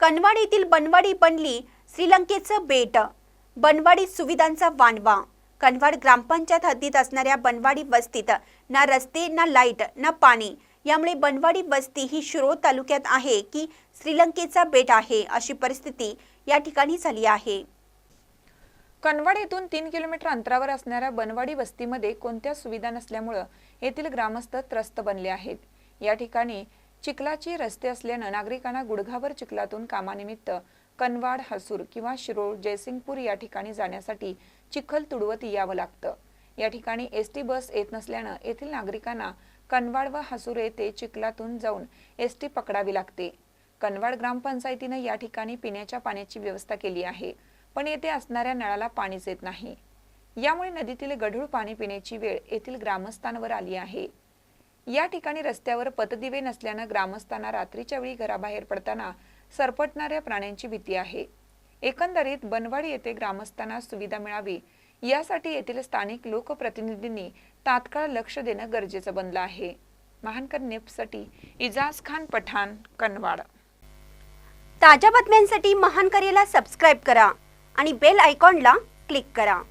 कनवाड येथील बनवाडी बनली श्रीलंकेचं बेट. बनवाडी सुविधांचा वानवा कनवाड ग्रामपंचायत हद्दीत असणाऱ्या बनवाडी वस्तीत ना रस्ते ना लाइट ना पाणी. यामुळे बनवाडी वस्ती ही शिरोळ तालुक्यात आहे की श्रीलंकेचा बेट आहे अशी परिस्थिती या ठिकाणी झाली आहे. कनवाड येथून तीन किलोमीटर अंतरावर असणाऱ्या बनवाडी वस्तीमध्ये कोणत्या सुविधा नसल्यामुळं येथील ग्रामस्थ त्रस्त बनले आहेत? या ठिकाणी चिखलाची रस्ते असल्यानं नागरिकांना गुडघावर चिखलातून कामानिमित्त कनवाड हसूर किंवा शिरोळ जयसिंगपूर या ठिकाणी जाण्यासाठी चिखल तुडवत यावं लागतं. या ठिकाणी एस टी बस येत नसल्यानं येथील नागरिकांना कनवाड व हसूर येथे चिखलातून जाऊन एस टी पकडावी लागते. कनवाड ग्रामपंचायतीनं या ठिकाणी पिण्याच्या पाण्याची व्यवस्था केली आहे पण येथे असणाऱ्या नळाला पाणीच येत नाही. यामुळे नदीतील गढूळ पाणी पिण्याची वेळ येथील ग्रामस्थांवर आली आहे. या ठिकाणी रस्त्यावर पतदिवे नसल्यानं ग्रामस्थांना रात्रीच्या वेळी घराबाहेर पडताना सरपटणाऱ्या प्राण्यांची भीती आहे. एकंदरीत बनवाडी येथे ग्रामस्थांना सुविधा मिळावी यासाठी येथील स्थानिक लोकप्रतिनिधींनी तात्काळ लक्ष देणं गरजेचं बनलं आहे. महानकर नेपसाठी इजाज खान पठाण कनवाड. ताज्या बातम्यांसाठी महान करेला सबस्क्राईब करा आणि बेल आयकॉनला क्लिक करा.